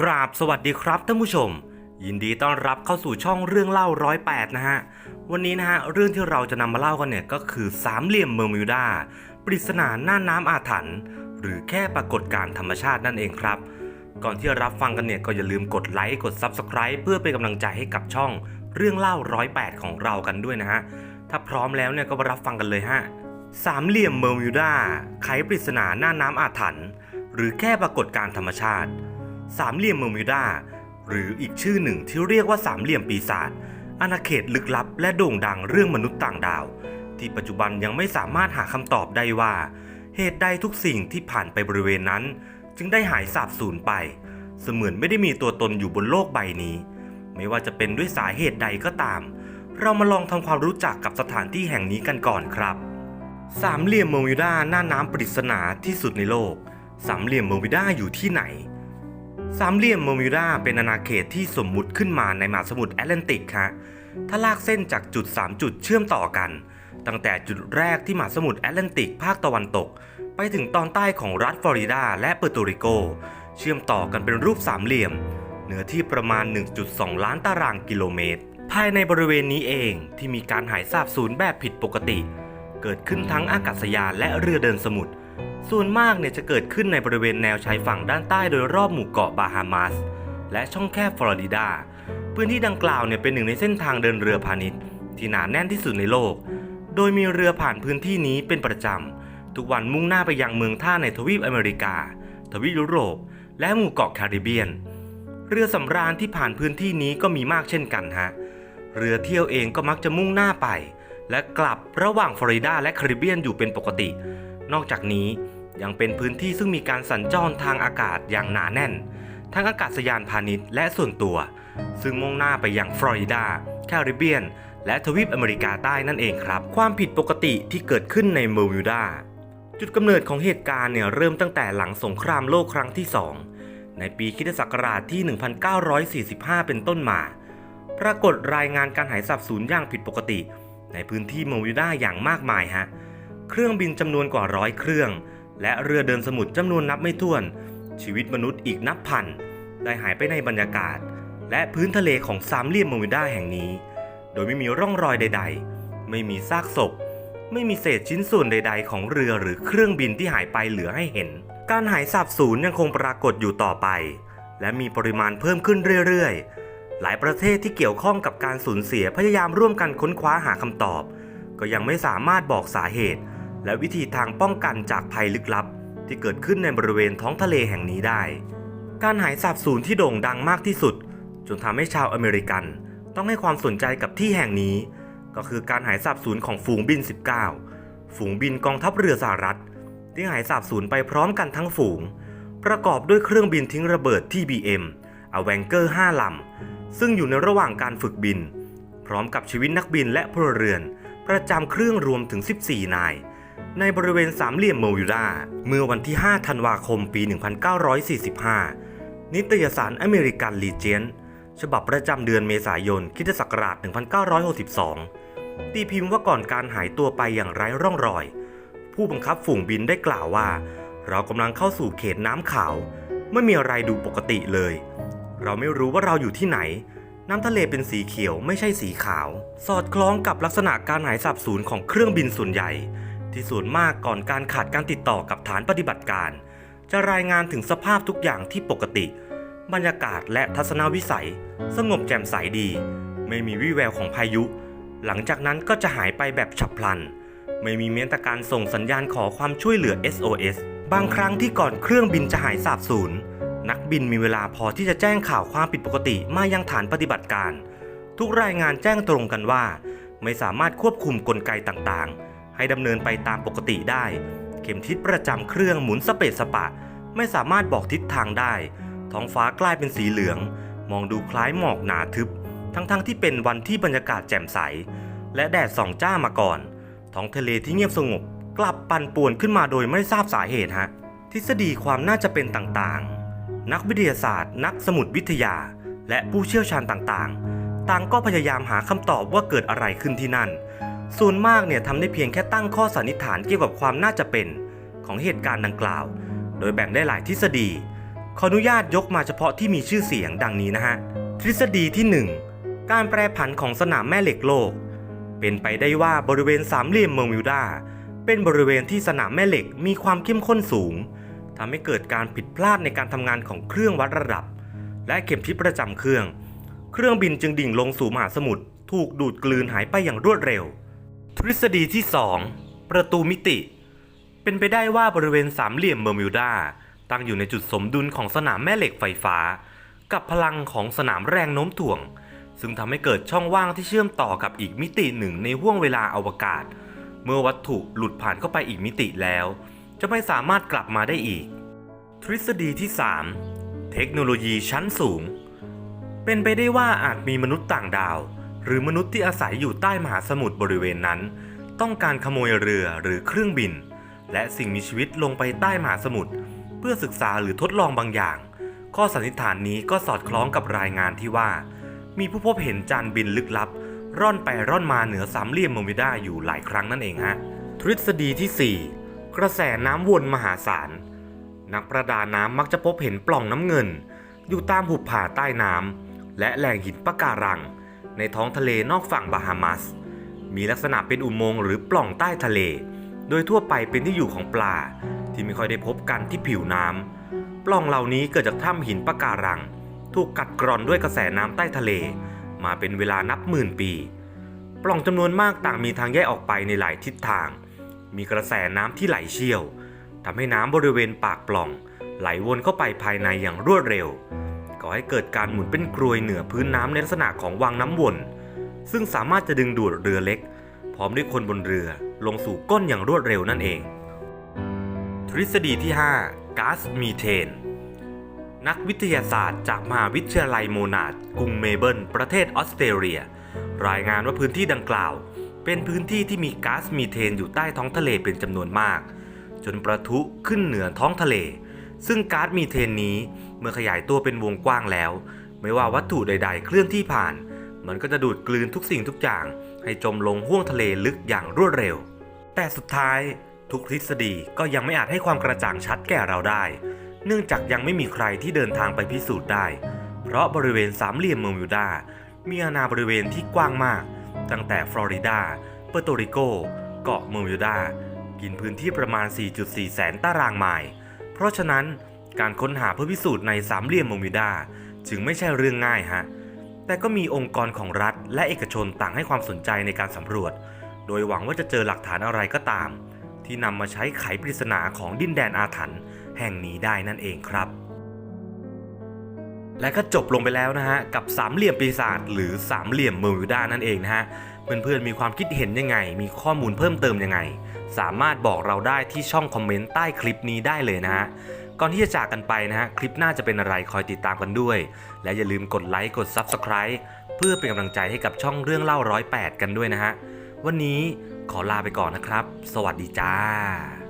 กราบสวัสดีครับท่านผู้ชม ยินดีต้อนรับเข้าสู่ช่องเรื่องเล่าร้อยแปดนะฮะ วันนี้นะฮะ เรื่องที่เราจะนำมาเล่ากันเนี่ย ก็คือสามเหลี่ยมเมอร์มิวดา ปริศนาหน้าน้ำอาถรรพ์หรือแค่ปรากฏการธรรมชาตินั่นเองครับ ก่อนที่จะรับฟังกันเนี่ย ก็อย่าลืมกดไลค์กด Subscribe เพื่อเป็นกำลังใจให้กับช่องเรื่องเล่าร้อยแปดของเรากันด้วยนะฮะ ถ้าพร้อมแล้วเนี่ยก็มารับฟังกันเลยฮะสามเหลี่ยมเมอร์มิวดาไขปริศนาหน้าน้ำอาถรรพ์ หรือแค่ปรากฏการธรรมชาติ สามเหลี่ยมเมอร์มิวดา หรืออีกชื่อหนึ่งที่เรียกว่าสามเหลี่ยมปีศาจอาณาเขตลึกลับ และโด่งดังเรื่องมนุษย์ต่างดาว ที่ปัจจุบันยังไม่สามารถหาคำตอบได้ว่า เหตุใดทุกสิ่งที่ผ่านไปบริเวณนั้น จึงได้หายสาบสูญไป เสมือนไม่ได้มีตัวตนอยู่บนโลกใบนี้ ไม่ว่าจะเป็นด้วยสาเหตุใดก็ตาม เรามาลองทำความรู้จักกับสถานที่แห่งนี้กันก่อนครับ สามเหลี่ยมเมอร์มิวดาหน้าน้ำปริศนาที่สุดในโลก สามเหลี่ยมเมอร์มิวดาอยู่ที่ไหน สามเหลี่ยมเมอร์มิวดาเป็นอาณาเขตที่สมมุติขึ้นมาในมหาสมุทรแอตแลนติกฮะถ้าลากเส้นจากจุด 3 จุดเชื่อมต่อกัน ตั้งแต่จุดแรกที่มหาสมุทรแอตแลนติกภาคตะวันตก ไปถึงตอนใต้ของรัฐฟลอริดาและเปอร์โตริโก เชื่อมต่อกันเป็นรูปสามเหลี่ยมเนื้อที่ประมาณ 1.2 ล้านตารางกิโลเมตร ภายในบริเวณนี้เองที่มีการหายสาบสูญแบบผิดปกติ เกิดขึ้นทั้งอากาศยานและเรือเดินสมุทร ส่วนมากเนี่ยจะเกิดขึ้นในบริเวณแนวชายฝั่งด้านใต้โดยรอบหมู่เกาะบาฮามาส และช่องแคบฟลอริดา พื้นที่ดังกล่าวเนี่ยเป็นหนึ่งในเส้นทางเดินเรือพาณิชย์ ที่หนาแน่นที่สุดในโลก โดยมีเรือผ่านพื้นที่นี้เป็นประจำ ทุกวันมุ่งหน้าไปยังเมืองท่าในทวีปอเมริกา ทวีปยุโรป และหมู่เกาะแคริบเบียน เรือสำราญที่ผ่านพื้นที่นี้ก็มีมากเช่นกันฮะ เรือเที่ยวเองก็มักจะมุ่งหน้าไป และกลับระหว่างฟลอริดาและแคริบเบียนอยู่เป็นปกติ นอกจากนี้ ยังเป็นพื้นที่ซึ่งมีการสัญจรทางอากาศอย่างหนาแน่น ทั้งอากาศยานพาณิชย์และส่วนตัว ซึ่งมุ่งหน้าไปยังฟลอริดา แคริบเบียน และทวีปอเมริกาใต้นั่นเองครับ ความผิดปกติที่เกิดขึ้นในเมอร์มิวดา จุดกำเนิดของเหตุการณ์เนี่ยเริ่มตั้งแต่หลังสงครามโลกครั้งที่ 2 ในปีคริสตศักราชที่ 1945 เป็นต้นมา ปรากฏรายงานการหายสาบสูญอย่างผิดปกติ ในพื้นที่เมอร์มิวดาอย่างมากมายฮะ เครื่องบินจำนวนกว่าร้อยเครื่อง และเรือเดินสมุทรจำนวนนับไม่ถ้วน ชีวิตมนุษย์อีกนับพัน ได้หายไปในบรรยากาศ และพื้นทะเลของสามเหลี่ยมเมอร์มิวดาแห่งนี้ โดยไม่มีร่องรอยใด ๆ ไม่มีซากศพ ไม่มีเศษชิ้นส่วนใด ๆ ของเรือหรือเครื่องบินที่หายไปเหลือให้เห็น การหายสาบสูญยังคงปรากฏอยู่ต่อไป และมีปริมาณเพิ่มขึ้นเรื่อยๆ หลายประเทศที่เกี่ยวข้องกับการสูญเสียพยายามร่วมกันค้นคว้าหาคำตอบ ก็ยังไม่สามารถบอกสาเหตุ และวิธีทางป้องกันจากภัยลึกลับ ที่เกิดขึ้นในบริเวณท้องทะเลแห่งนี้ได้ การหายสาบสูญที่โด่งดังมากที่สุด จนทำให้ชาวอเมริกัน ต้องให้ความสนใจกับที่แห่งนี้ ก็คือการหายสาบสูญของฝูงบิน 19 ฝูงบินกองทัพเรือสหรัฐ ที่หายสาบสูญไปพร้อมกันทั้งฝูง ประกอบด้วยเครื่องบินทิ้งระเบิด TBM อเวนเกอร์5ลำ ซึ่งอยู่ในระหว่างการฝึกบิน พร้อมกับชีวิตนักบินและพลเรือน ประจำเครื่องรวมถึง 14 นาย ในบริเวณสามเหลี่ยมเมอร์วิวดาเมื่อวันที่ 5 ธันวาคมปี 1945 นิตยสารอเมริกันลีเจนฉบับประจำเดือนเมษายนคิศักราช 1962 ตีพิมพ์ว่าก่อนการหายตัวไปอย่างไร้ร่องรอย ผู้บังคับฝูงบินได้กล่าวว่า เรากำลังเข้าสู่เขตน้ำขาว ไม่มีอะไรดูปกติเลย เราไม่รู้ว่าเราอยู่ที่ไหน น้ำทะเลเป็นสีเขียวไม่ใช่สีขาว สอดคล้องกับลักษณะการหายสาบสูญของเครื่องบินส่วนใหญ่ ที่ส่วนมากก่อนการขาดการติดต่อกับฐานปฏิบัติการ จะรายงานถึงสภาพทุกอย่างที่ปกติ บรรยากาศและทัศนวิสัย สงบแจ่มใสดี ไม่มีวี่แววของพายุ หลังจากนั้นก็จะหายไปแบบฉับพลัน ไม่มีแม้แต่การส่งสัญญาณขอความช่วยเหลือ SOS บางครั้งที่ก่อนเครื่องบินจะหายสาบสูญนักบินมีเวลาพอที่จะแจ้งข่าวความผิดปกติมายังฐานปฏิบัติการ ทุกรายงานแจ้งตรงกันว่า ไม่สามารถควบคุมกลไกต่างๆ ให้ดำเนินไปตามปกติได้ เข็มทิศประจำเครื่องหมุนสเปซสปะ ไม่สามารถบอกทิศทางได้ ท้องฟ้ากลายเป็นสีเหลือง มองดูคล้ายหมอกหนาทึบ ทั้งๆที่เป็นวันที่บรรยากาศแจ่มใส และแดดส่องจ้ามาก่อน ท้องทะเลที่เงียบสงบ กลับปั่นป่วนขึ้นมาโดยไม่ทราบสาเหตุฮะ ทฤษฎีความน่าจะเป็นต่างๆ นักวิทยาศาสตร์ นักสมุดวิทยา และผู้เชี่ยวชาญต่างๆ ต่างก็พยายามหาคำตอบว่าเกิดอะไรขึ้นที่นั่น ส่วนมากเนี่ยทำได้เพียงแค่ตั้งข้อสันนิษฐานเกี่ยวกับความน่าจะเป็นของเหตุการณ์ดังกล่าว โดยแบ่งได้หลายทฤษฎี ขออนุญาตยกมาเฉพาะที่มีชื่อเสียงดังนี้นะฮะ ทฤษฎีที่ 1 การแปรผันของสนามแม่เหล็กโลก เป็นไปได้ว่าบริเวณสามเหลี่ยมเมอร์มิวดา เป็นบริเวณที่สนามแม่เหล็กมีความเข้มข้นสูงทำให้เกิดการผิดพลาดในการทำงานของเครื่องวัดระดับ และเข็มทิศประจำเครื่อง เครื่องบินจึงดิ่งลงสู่มหาสมุทรถูกดูดกลืนหายไปอย่างรวดเร็ว ทฤษฎีที่ 2 ประตูมิติ เป็นไปได้ว่าบริเวณสามเหลี่ยมเบอร์มิวดาตั้งอยู่ในจุดสมดุลของสนามแม่เหล็กไฟฟ้า กับพลังของสนามแรงโน้มถ่วง ซึ่งทำให้เกิดช่องว่างที่เชื่อมต่อกับอีกมิติหนึ่งในห้วงเวลาอวกาศ เมื่อวัตถุหลุดผ่านเข้าไปอีกมิติแล้ว จะไม่สามารถกลับมาได้อีก ทฤษฎีที่ 3 เทคโนโลยีชั้นสูง เป็นไปได้ว่าอาจมีมนุษย์ต่างดาว หรือมนุษย์ที่อาศัยอยู่ใต้มหาสมุทรบริเวณนั้น ต้องการขโมยเรือหรือเครื่องบิน และสิ่งมีชีวิตลงไปใต้มหาสมุทรเพื่อศึกษาหรือทดลองบางอย่าง ข้อสันนิษฐานนี้ก็สอดคล้องกับรายงานที่ว่า มีผู้พบเห็นจานบินลึกลับ ร่อนไปร่อนมาเหนือสามเหลี่ยมโมมิด้าอยู่หลายครั้งนั่นเองฮะทฤษฎีที่ 4 กระแสน้ำวนมหาศาลนักประดาน้ำมักจะพบเห็นปล่องน้ำเงิน อยู่ตามหุบผาใต้น้ำและแหล่งหินปะการัง ในท้องทะเลนอกฝั่งบาฮามัส มีลักษณะเป็นอุโมงค์หรือปล่องใต้ทะเล โดยทั่วไปเป็นที่อยู่ของปลา ที่ไม่ค่อยได้พบกันที่ผิวน้ำปล่องเหล่านี้เกิดจากถ้ำหินปะการัง ถูกกัดกร่อนด้วยกระแสน้ำใต้ทะเล มาเป็นเวลานับหมื่นปี ปล่องจำนวนมากต่างมีทางแยกออกไปในหลายทิศทาง มีกระแสน้ำที่ไหลเชี่ยวทำให้น้ำบริเวณปากปล่อง ไหลวนเข้าไปภายในอย่างรวดเร็ว ก่อให้เกิดการหมุนเป็นกรวยเหนือพื้นน้ำในลักษณะของวังน้ำวน ซึ่งสามารถจะดึงดูดเรือเล็ก พร้อมด้วยคนบนเรือลงสู่ก้นอย่างรวดเร็วนั่นเอง ทฤษฎีที่ 5 ก๊าซมีเทน นักวิทยาศาสตร์จากมหาวิทยาลัยโมนาดกรุงเมลเบิร์น ประเทศออสเตรเลีย รายงานว่าพื้นที่ดังกล่าว เป็นพื้นที่ที่มีก๊าซมีเทนอยู่ใต้ท้องทะเลเป็นจำนวนมาก จนประทุขึ้นเหนือท้องทะเล ซึ่งก๊าซมีเทนนี้เมื่อขยายตัวเป็นวงกว้างแล้ว ไม่ว่าวัตถุใด ๆ เคลื่อนที่ผ่าน มันก็จะดูดกลืนทุกสิ่งทุกอย่าง ให้จมลงห้วงทะเลลึกอย่างรวดเร็ว แต่สุดท้ายทุกทฤษฎีก็ยังไม่อาจให้ความกระจ่างชัดแก่เราได้ เนื่องจากยังไม่มีใครที่เดินทางไปพิสูจน์ได้ เพราะบริเวณสามเหลี่ยมเมอร์มิวดา มีอาณาบริเวณที่กว้างมาก ตั้งแต่ฟลอริดา เปอร์โตริโก เกาะเมอร์มิวดา กินพื้นที่ประมาณ 4.4 แสนตารางไมล์ เพราะฉะนั้นการค้นหาเพื่อพิสูจน์ในสามเหลี่ยมโมมิดาจึงไม่ใช่เรื่องง่ายฮะ แต่ก็มีองค์กรของรัฐและเอกชนต่างให้ความสนใจในการสำรวจ โดยหวังว่าจะเจอหลักฐานอะไรก็ตาม ที่นำมาใช้ไขปริศนาของดินแดนอาถรรพ์แห่งนี้ได้นั่นเองครับ และก็จบลงไปแล้วนะฮะ กับสามเหลี่ยมปีศาจหรือสามเหลี่ยมเมอร์วิวดานั่นเองนะฮะ เพื่อนๆมีความคิดเห็นยังไง มีข้อมูลเพิ่มเติมยังไง สามารถบอกเราได้ที่ช่องคอมเมนต์ใต้คลิปนี้ได้เลยนะฮะ ก่อนที่จะจากกันไปนะฮะ คลิปหน้าจะเป็นอะไรคอยติดตามกันด้วย และอย่าลืมกดไลค์กด Subscribe เพื่อเป็นกำลังใจให้กับช่องเรื่องเล่าร้อยแปดกันด้วยนะฮะ วันนี้ขอลาไปก่อนนะครับ สวัสดีจ้า